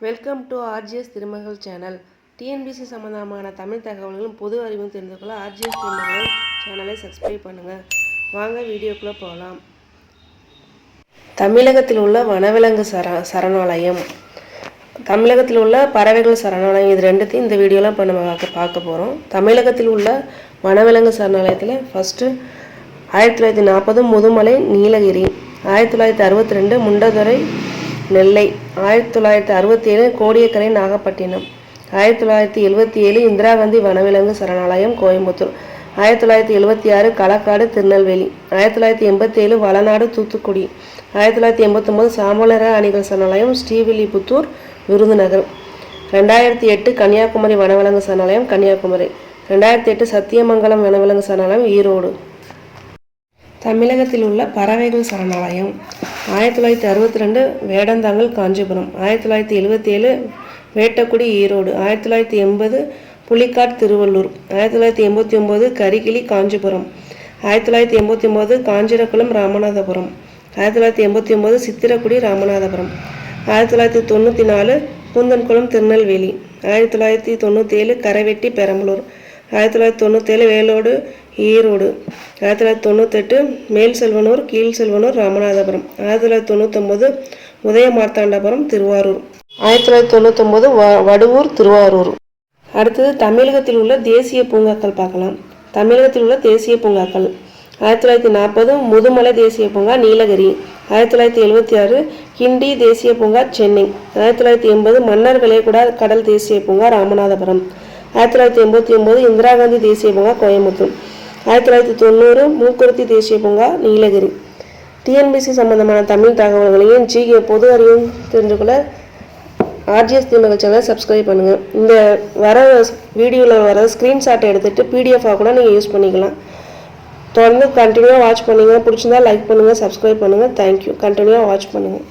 Welcome to RGS Thirumagal channel TNPSC சம்பந்தமான தமிழ் தகவல்களும் பொது அறிவும் தெரிந்து கொள்ள ஆர்ஜிஎஸ் திருமகள் சேனலை சப்ஸ்கிரைப் பண்ணுங்கள் வாங்க வீடியோக்குள்ளே போகலாம் தமிழகத்தில் உள்ள வனவிலங்கு சர சரணாலயம். தமிழகத்தில் உள்ள பறவைகள் சரணாலயம் இது ரெண்டுத்தையும் இந்த வீடியோலாம் இப்போ நம்ம பார்க்க பார்க்க போகிறோம் தமிழகத்தில் உள்ள வனவிலங்கு சரணாலயத்தில் ஃபஸ்ட்டு ஆயிரத்தி தொள்ளாயிரத்தி நாற்பது முதுமலை நீலகிரி ஆயிரத்தி தொள்ளாயிரத்தி அறுபத்தி ரெண்டு முண்டதுரை நெல்லை. ஆயிரத்தி தொள்ளாயிரத்தி அறுபத்தி ஏழு கோடியக்கரை நாகப்பட்டினம். ஆயிரத்தி தொள்ளாயிரத்தி எழுபத்தி ஏழு இந்திரா காந்தி வனவிலங்கு சரணாலயம் கோயம்புத்தூர். ஆயிரத்தி தொள்ளாயிரத்தி எழுபத்தி ஆறு களக்காடு திருநெல்வேலி. ஆயிரத்தி தொள்ளாயிரத்தி எண்பத்தி ஏழு வளநாடு தூத்துக்குடி. ஆயிரத்தி தொள்ளாயிரத்தி எண்பத்தொம்போது சாமலர அணிகள் சரணாலயம் ஸ்ரீவில்லிபுத்தூர் விருதுநகர் ரெண்டாயிரத்தி எட்டு கன்னியாகுமரி வனவிலங்கு சரணாலயம் கன்னியாகுமரி. ரெண்டாயிரத்தி எட்டு சத்தியமங்கலம் வனவிலங்கு சரணாலயம் ஈரோடு. தமிழகத்தில் உள்ள பறவைகள் சரணாலயம். ஆயிரத்தி தொள்ளாயிரத்தி அறுபத்தி ரெண்டு வேடந்தாங்கல் காஞ்சிபுரம். ஆயிரத்தி தொள்ளாயிரத்தி எழுபத்தி ஏழு வேட்டக்குடி ஈரோடு. ஆயிரத்தி தொள்ளாயிரத்தி எண்பது புலிக்காட் திருவள்ளூர். ஆயிரத்தி தொள்ளாயிரத்தி எண்பத்தி ஒம்பது கரிகிளி காஞ்சிபுரம். ஆயிரத்தி தொள்ளாயிரத்தி எண்பத்தி ஒம்பது காஞ்சிரக்குளம் ராமநாதபுரம். ஆயிரத்தி தொள்ளாயிரத்தி எண்பத்தி ஒம்பது சித்திரக்குடி ராமநாதபுரம். ஆயிரத்தி தொள்ளாயிரத்தி தொண்ணூற்றி நாலு பூந்தன்குளம் திருநெல்வேலி. ஆயிரத்தி தொள்ளாயிரத்தி தொண்ணூற்றி ஏழு கரைவெட்டி பெரம்பலூர். ஆயிரத்தி தொள்ளாயிரத்தி தொண்ணூற்றேழு வேலோடு ஈரோடு. ஆயிரத்தி தொள்ளாயிரத்தி தொண்ணூத்தெட்டு மேல் செல்வனூர் கீழ் செல்வனூர் ராமநாதபுரம். ஆயிரத்தி தொள்ளாயிரத்தி தொண்ணூத்தொம்பது உதய மார்த்தாண்டபுரம் திருவாரூர். ஆயிரத்தி தொள்ளாயிரத்தி தொண்ணூத்தொம்பது வ வடுவூர் திருவாரூர். அடுத்தது தமிழகத்தில் உள்ள தேசிய பூங்காக்கள் பார்க்கலாம். தமிழகத்தில் உள்ள தேசிய பூங்காக்கள். ஆயிரத்தி தொள்ளாயிரத்தி நாற்பது முதுமலை தேசிய பூங்கா நீலகிரி. ஆயிரத்தி தொள்ளாயிரத்தி எழுபத்தி ஆறு கிண்டி தேசிய பூங்கா சென்னை. ஆயிரத்தி தொள்ளாயிரத்தி எண்பது மன்னர் விளைகுடா கடல் தேசிய பூங்கா ராமநாதபுரம். ஆயிரத்தி தொள்ளாயிரத்தி எண்பத்தி ஒம்பது இந்திரா காந்தி தேசிய பூங்கா கோயம்புத்தூர். ஆயிரத்தி தொள்ளாயிரத்தி தொண்ணூறு மூக்குருத்தி தேசிய பூங்கா நீலகிரி. டிஎன்பிசி சம்பந்தமான தமிழ் தகவல்களையும் ஜிகே பொது அறிவும் தெரிஞ்சுக்கொள்ள ஆர்ஜிஎஸ் திமுக சேனலை சப்ஸ்கிரைப் பண்ணுங்கள் இந்த வர வீடியோவில் வர ஸ்க்ரீன்ஷாட்டை எடுத்துகிட்டு பிடிஎஃபாக கூட நீங்கள் யூஸ் பண்ணிக்கலாம். தொடர்ந்து கண்டினியூவாக வாட்ச் பண்ணுங்கள் பிடிச்சிருந்தா லைக் பண்ணுங்கள் சப்ஸ்கிரைப் பண்ணுங்கள் தேங்க்யூ கண்டினியூவாக வாட்ச் பண்ணுங்கள்